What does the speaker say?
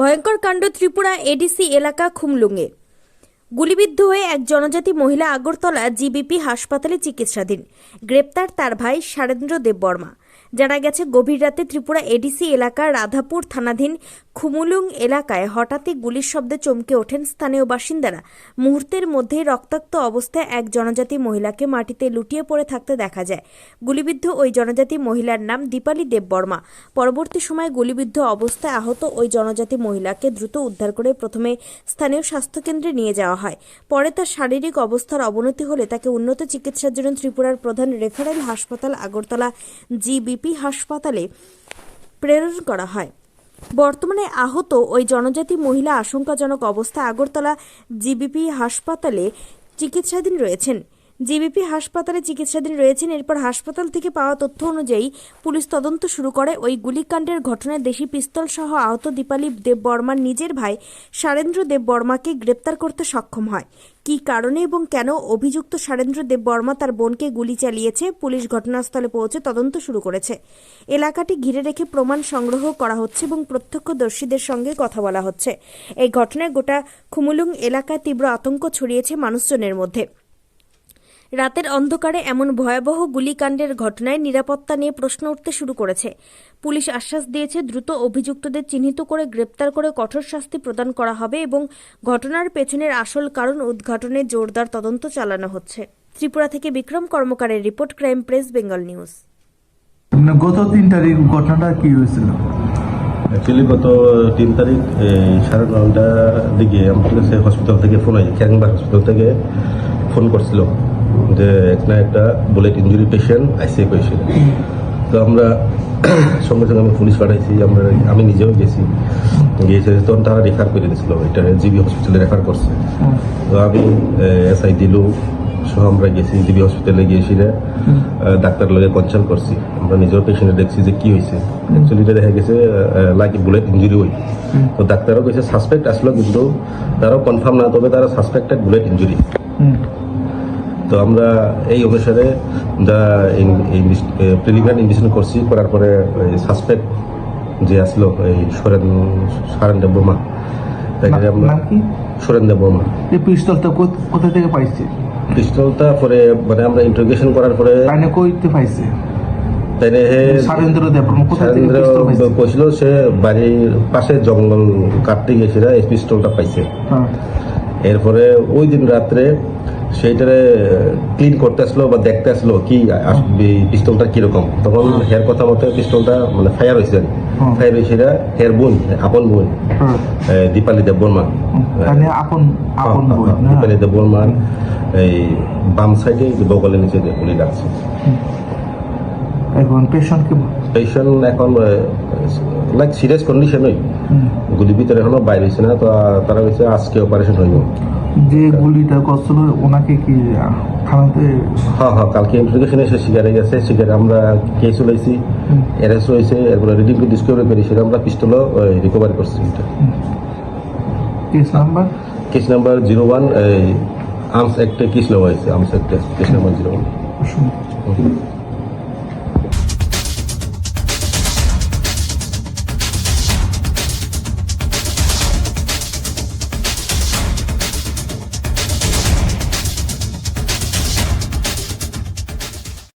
ভয়ঙ্কর কাণ্ড ত্রিপুরা এডিসি এলাকা খুমলুঙে। গুলিবিদ্ধ হয়ে এক জনজাতি মহিলা আগরতলা জিবিপি হাসপাতালে চিকিৎসাধীন। গ্রেপ্তার তার ভাই সারেন্দ্র দেববর্মা জানা গেছে, গভীর রাতে ত্রিপুরা এডিসি এলাকার রাধাপুর থানাধীন খুমুলুং এলাকায় হঠাৎই গুলির শব্দে চমকে ওঠেন স্থানীয় বাসিন্দারা। মুহূর্তের মধ্যেই রক্তাক্ত অবস্থায় এক জনজাতি মহিলাকে মাটিতে লুটিয়ে পড়ে থাকতে দেখা যায়। গুলিবিদ্ধ ওই জনজাতি মহিলার নাম দীপালি দেববর্মা পরবর্তী সময়ে গুলিবিদ্ধ অবস্থায় আহত ওই জনজাতি মহিলাকে দ্রুত উদ্ধার করে প্রথমে স্থানীয় স্বাস্থ্যকেন্দ্রে নিয়ে যাওয়া হয়। পরে তার শারীরিক অবস্থার অবনতি হলে তাকে উন্নত চিকিৎসার জন্য ত্রিপুরার প্রধান রেফারেল হাসপাতাল আগরতলা জিবিপি হাসপাতালে প্রেরণ করা হয়। বর্তমানে আহত ওই জনজাতি মহিলা আশঙ্কাজনক অবস্থায় আগরতলা জিবিপি হাসপাতালে চিকিৎসাধীন রয়েছেন। জিবিপি হাসপাতালে চিকিৎসাধীন রয়েছেন, এরপর হাসপাতাল থেকে পাওয়া তথ্য অনুযায়ী পুলিশ তদন্ত শুরু করে ওই গুলিকাণ্ডের ঘটনায় দেশি পিস্তল সহ আহত দীপালি দেব বর্মার নিজের ভাই সারেন্দ্র দেব বর্মাকে গ্রেপ্তার করতে সক্ষম হয়। কী কারণে এবং কেন অভিযুক্ত সারেন্দ্র দেব বর্মা তার বোনকে গুলি চালিয়েছে? পুলিশ ঘটনাস্থলে পৌঁছে তদন্ত শুরু করেছে। এলাকাটি ঘিরে রেখে প্রমাণ সংগ্রহ করা হচ্ছে এবং প্রত্যক্ষদর্শীদের সঙ্গে কথা বলা হচ্ছে। এই ঘটনায় গোটা খুমুলুং এলাকায় তীব্র আতঙ্ক ছড়িয়েছে মানুষজনের মধ্যে। রাতের অন্ধকারে এমন ভয়াবহ গুলিকাণ্ডের ঘটনায় নিরাপত্তা নিয়ে প্রশ্ন উঠতে শুরু করেছে। পুলিশ আশ্বাস দিয়েছে দ্রুত অভিযুক্তদের চিহ্নিত করে গ্রেপ্তার করে কঠোর শাস্তি প্রদান করা হবে এবং ঘটনার পেছনের আসল কারণ উদ্ঘাটনে জোরদার তদন্ত চালানো হচ্ছে। ত্রিপুরা থেকে Bikram কর্মকারের report crime press Bengal news. গত তিন তারিখ ঘটনাটা কি হয়েছিল? অ্যাকচুয়ালি গত তিন তারিখ সাড়ে নটার দিকে আমাদের হসপিটাল থেকে ফোন হয় খ্যাংবা হসপিটাল থেকে ফোন করছিল। যে একটা একটা বুলেট ইঞ্জুরি পেশেন্ট আইসিএ পেশেন্ট তো আমরা সঙ্গে সঙ্গে আমি পুলিশ পাঠাইছি আমরা আমি নিজেও গেছি। গিয়েছে তখন তারা রেফার করে দিয়েছিল এটা জিবি হসপিটালে রেফার করছে। তো আমি এসআই দিলু সহ আমরা গেছি জিবি হসপিটালে গিয়েছি ডাক্তার লগে কনসাল্ট করছি। আমরা নিজেও পেশেন্টে দেখছি যে কি হয়েছে অ্যাকচুয়ালি এটা দেখা গেছে লাইক বুলেট ইঞ্জুরি হই। তো ডাক্তারও কইছে সাসপেক্ট আসলো কিন্তু তারাও কনফার্ম না তবে তারা সাসপেক্টেড বুলেট ইঞ্জুরি। তো আমরা এই অনুসারে যা প্রিলিমিনারি ইনভেস্টিগেশন করছি করার পরে সাসপেক্ট যে আসলো এই সরেন সারেন দেব বর্মা তাকে না- আমরা নাম কি? সরেন দেব বর্মা। এই পিস্তলটা কোথা থেকে পাইছে? পিস্তলটা পরে মানে আমরা ইন্টারোগেশন করার পরে তাইনে কইতে পাইছে? তাইলে হে সারেন্দ্র দেববর্মা কোথা থেকে পিস্তল পাইছে? কইছিল সে বাড়ির পাশে জঙ্গল কাটতে গেছিল এই পিস্তলটা পাইছে। হ্যাঁ। এরপরে ওই দিন রাত্রে সেইটারে ক্লিন করতে আসলো বা দেখতে আসলো কি পিস্তলটা কীরকম? তখন হের কথা মতে পিস্তলটা মানে ফায়ার হয়েছে। ফায়ার হয়েছে হের বোন আপন বোন হ্যাঁ। দীপালি দেব বর্মা। তাইনে আপন আপন দীপালি দেব বর্মার এই বাম সাইডে বগলের নিচে গুলি লাগছে। এখন পেশেন্ট কি? পেশেন্ট এখন লাইক সিরিয়াস কন্ডিশনই হুম। গুলি ভিতরে এখনও বাইরে হয়েছে না তো তারা হয়েছে আজকে অপারেশন হইব। যে গুলিটা করছিল ওনাকে কি থানাতে হ্যাঁ হ্যাঁ কালকে ইন্টারোগেশন এসে শিকারে গেছে শিকারে আমরা কেস হুম। অ্যারেস্ট হয়েছে এরপরে রিডিং টু ডিসকভারি করি সেটা আমরা পিস্তলও রিকভারি করছি case number case number zero one arms অ্যাক্টে case নেওয়া হয়েছে আর্মস অ্যাক্টে কেস নাম্বার জিরো ওয়ান